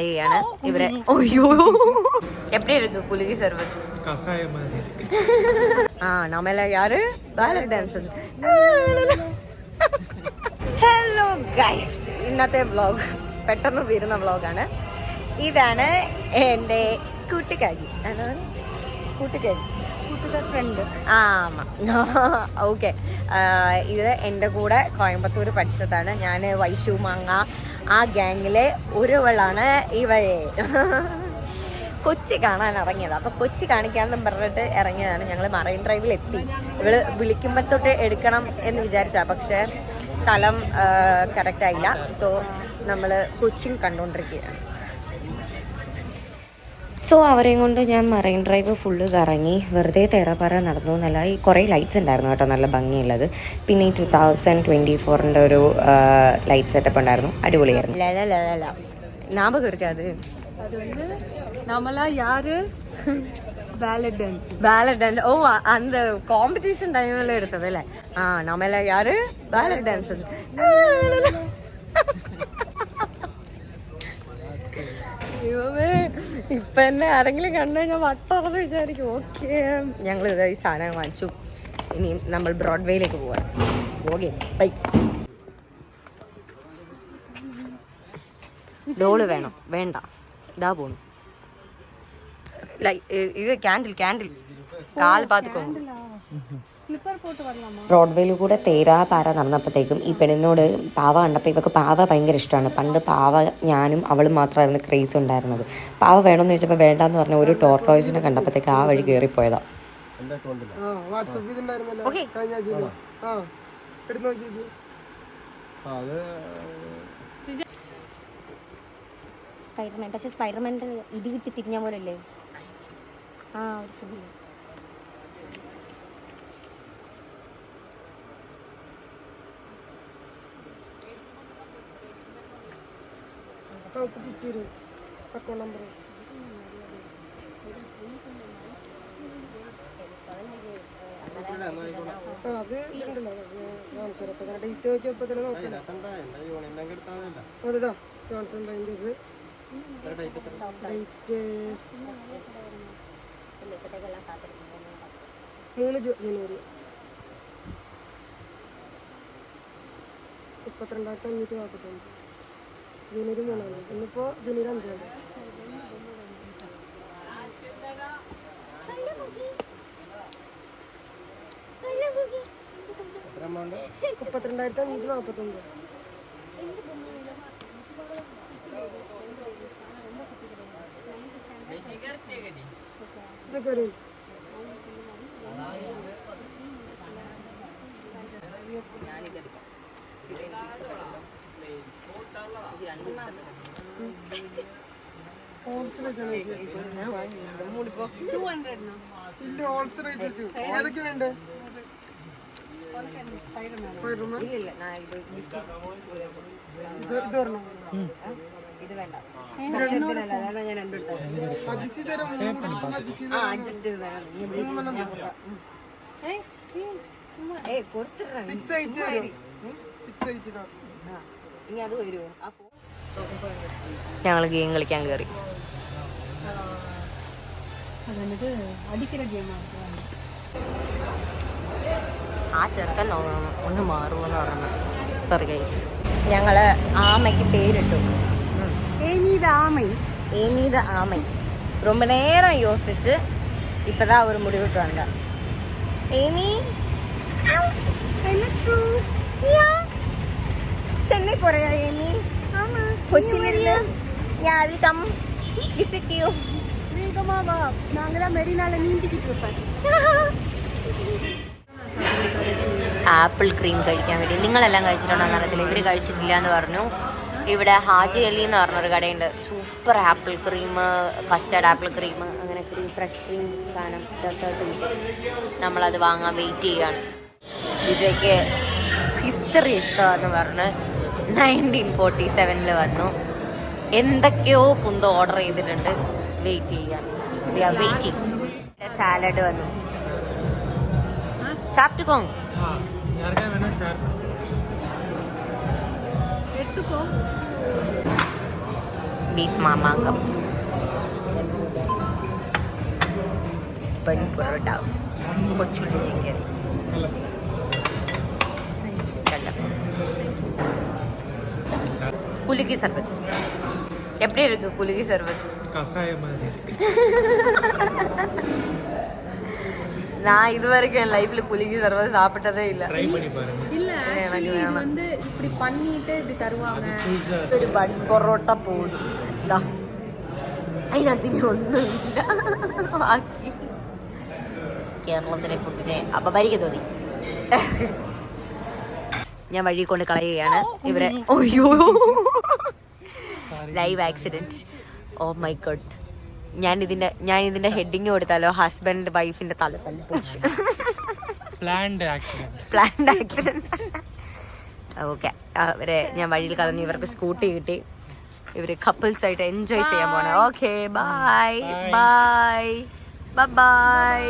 ാണ് ഇവരെ അയ്യോ എപ്പടി இருக்கு കുലുകി സർവ് கஷாய மாதிரி இருக்கு ആ നമ്മല യാര് ബാലൻ ഡാൻസ് ഹലോ ഗൈസ് ഇന്നത്തെ വ്ളോഗ് പെട്ടെന്ന് തീരുന്ന വ്ളോഗാണ് ഇതാണ് എൻ്റെ കൂട്ടുകാരി അതാണ് കൂട്ടുകാരി ഫ്രണ്ട് ആ ഓക്കെ ഇത് എൻ്റെ കൂടെ കോയമ്പത്തൂർ പഠിച്ചതാണ് ഞാൻ വൈശു മാങ്ങ ആ ഗ്യാങ്ങിലെ ഒരുവളാണ് ഇവയെ കൊച്ചി കാണാൻ ഇറങ്ങിയത്. അപ്പൊ കൊച്ചി കാണിക്കാന്നും പറഞ്ഞിട്ട് ഇറങ്ങിയതാണ് ഞങ്ങൾ മറൈൻ ഡ്രൈവിൽ എത്തി. ഇവൾ വിളിക്കുമ്പോൾ തൊട്ട് എടുക്കണം എന്ന് വിചാരിച്ച. പക്ഷെ സ്ഥലം കറക്റ്റ് ആയില്ല. സോ നമ്മൾ കൊച്ചിൻ കണ്ടുകൊണ്ടിരിക്കുകയാണ് സോ അവരെയും കൊണ്ട് ഞാൻ മറൈൻ ഡ്രൈവ് ഫുള്ള് കറങ്ങി വെറുതെ തേറാപ്പാറ നടന്നു എന്നല്ല ഈ കുറേ ലൈറ്റ്സ് ഉണ്ടായിരുന്നു കേട്ടോ നല്ല ഭംഗിയുള്ളത് പിന്നെ ഈ ടു തൗസൻഡ് ട്വൻറ്റി ഫോറിൻ്റെ ഒരു ലൈറ്റ് സെറ്റപ്പ് ഉണ്ടായിരുന്നു അടിപൊളിയായിരുന്നു ஞாபகம் இருக்காது அது வந்து நம்மலாம் யாரு பேலட் டான்ஸ் பேலட் டான்ஸ் ஓ அ- அந்த காம்படிஷன் டைம்ல எடுத்தது അല്ലേ ആ നമ്മളെ യാര് ബാലറ്റ് ഡാൻസ് ഇപ്പൊ എന്നെ ആരെങ്കിലും കണ്ടു കഴിഞ്ഞാൽ വട്ടറന്ന് വിചാരിക്കും. ഓക്കെ. ഞങ്ങൾ ഇത് ഈ സാധനം വാങ്ങിച്ചു. ഇനി നമ്മൾ ബ്രോഡ്വേയിലേക്ക് പോവാം ഓക്കെ ബൈ. ഡോൾ വേണം. വേണ്ട. ഇതാ പോണു. ഇത് ക്യാൻഡിൽ ക്യാൻഡിൽ. കാൽ പാത്തുക്കോ ബ്രോഡ്വേയിൽ കൂടെ തേരാ പാര നടന്നപ്പോഴത്തേക്കും ഈ പെണ്ണിനോട് പാവ കണ്ടപ്പോൾ ഇവക്ക് പാവ ഭയങ്കര ഇഷ്ടമാണ്. പണ്ട് പാവ ഞാനും അവളും മാത്രമായിരുന്നു ക്രേസ് ഉണ്ടായിരുന്നത്. പാവ വേണമെന്ന് ചോദിച്ചപ്പോൾ വേണ്ടാന്ന് പറഞ്ഞ ഒരു ടോർട്ടോയ്സിനെ കണ്ടപ്പോഴത്തേക്ക് ആ വഴി കയറിപ്പോയതാ. സ്പൈഡർമാൻ പക്ഷെ സ്പൈഡർമാന്റെ ഇടി കിട്ടി തിരിഞ്ഞ അല്ലേ ആ ഒരു സുഖം. സൗത്ത് ചിറ്റൂര് അക്കൗണ്ട് നമ്പർ അത് ഉണ്ടല്ലോ കാണിച്ചു തരാം അപ്പൊ ഡേറ്റ് നോക്കിയപ്പോ തന്നെ നോക്കാം അതെതാ ജോൺസൺ ബൈൻഡേഴ്സ് ഡേറ്റ്. മൂന്ന് ജു- ജനുവരി. മുപ്പത്തിരണ്ടായിരത്തി അഞ്ഞൂറ്റി നാൽപ്പത്തഞ്ച് ജനുവരി മൂന്നാം തീയതി. ഇന്നിപ്പോ ജനുവരി അഞ്ചാം തീയതി. മുപ്പത്തിരണ്ടായിരത്തി അഞ്ഞൂറ്റി നാൽപ്പത്തൊമ്പത് ഇതൊക്കെ ഒരു റേറ്റ് വെച്ചു ഏതൊക്കെ വേണ്ടേ ഇത് വേണ്ട അഡ്ജസ്റ്റ് ചെയ്ത് തരാം മൂന്ന് എടുക്കുന്ന അഡ്ജസ്റ്റ് ചെയ്ത് തരാം അഡ്ജസ്റ്റ് ചെയ്ത് തരാം നീ ഇവിടെ മൂന്നെണ്ണം ഏയ് കൊടുത്തിട്ടാ സിക്സ് എയ്റ്റ് സിക്സ് എയ്റ്റ് ഇനി അത് വരുമോ ഞങ്ങൾ ഗെയിം കളിക്കാൻ കയറി அது வந்துட்டு அடிக்கிற கேமா இருக்கு ആ ചെറുക്കൻ നോക്കണം ഒന്ന് മാറുമെന്ന് പറഞ്ഞു സോറി ഗൈസ് ഞങ്ങള് ആമയ്ക്ക് പേരിട്ടു ഉം. ஏமீத ஆமை ஏமீத ஆமை ரொம்ப நேரம் யோசிச்சு இப்பதான் ஒரு முடிவுக்கு வந்தா ஏமி சென்னை போறியா ஏமி ஆமா கொச்சின் இருந்து யா வெல்கம் விசிட் யூ வேகமா வா நாங்க தான் மெரினால நீந்திக்கிட்டு இருப்பேன் ആപ്പിൾ ക്രീം കഴിക്കാൻ വേണ്ടി നിങ്ങളെല്ലാം കഴിച്ചിട്ടുണ്ടോ എന്നറിയത്തില്ല ഇവർ കഴിച്ചിട്ടില്ല എന്ന് പറഞ്ഞു ഇവിടെ ഹാജി അലി എന്ന് പറഞ്ഞൊരു കടയുണ്ട് super apple cream custard apple cream അങ്ങനെ ക്രീം ഫ്രഷ് ക്രീം സാധനം ഡെസേർട്ട് കിട്ടും നമ്മളത് വാങ്ങാൻ വെയിറ്റ് ചെയ്യാണ് വിജയ്ക്ക് ഹിസ്റ്ററി ഇഷ്ടമാണെന്ന് പറഞ്ഞ് നയന്റീൻ ഫോർട്ടി സെവനിൽ വന്നു. എന്തൊക്കെയോ കുന്ത ഓർഡർ ചെയ്തിട്ടുണ്ട്. വെയിറ്റ് ചെയ്യാൻ വെയിറ്റിംഗ് സാലഡ് വന്നു. സാപ്റ്റുക്കോ? ബീഫ് മാമാങ്കം. ബൺ പൊറോട്ട. കൊച്ചുള്ളി ചിക്കൻ குலுக்கி சர்பத் எப்படி இருக்கு குலுக்கி சர்பத் கசாய மாதிரி இருக்கு நான் இது வரைக்கும் என் லைஃப்ல குலுக்கி சர்பத் சாப்பிட்டதே இல்லை ட்ரை பண்ணி பாருங்க இல்ல எனக்கு actually இது வேணாம். வந்து இப்படி பண்ணிட்டு இப்படி தருவாங்க புதுசா ഒരു ബൺ പൊറോട്ട പോലും ഇതാ അതിനകത്ത് ഒന്നുമില്ല ബാക്കി കേരളത്തിലെ ഫുഡിനെ അപമാനിക്ക തോന്നി ഞാൻ വഴി കൊണ്ട് കളയുകയാണ്. ഇവരെ അയ്യോ. Live accident oh my God ഞാൻ ഇതിന്റെ ഞാൻ ഇതിന്റെ ഹെഡിങ് കൊടുത്താലോ? ഹസ്ബൻഡ് വൈഫിന്റെ തല ആക്സിഡന്റ് പ്ലാൻഡ് ആക്സിഡന്റ് ഓക്കെ അവരെ ഞാൻ വഴിയിൽ കളഞ്ഞു. ഇവർക്ക് സ്കൂട്ടി കിട്ടി. ഇവർ കപ്പിൾസ് ആയിട്ട് എൻജോയ് ചെയ്യാൻ പോണേ. Okay bye bye bye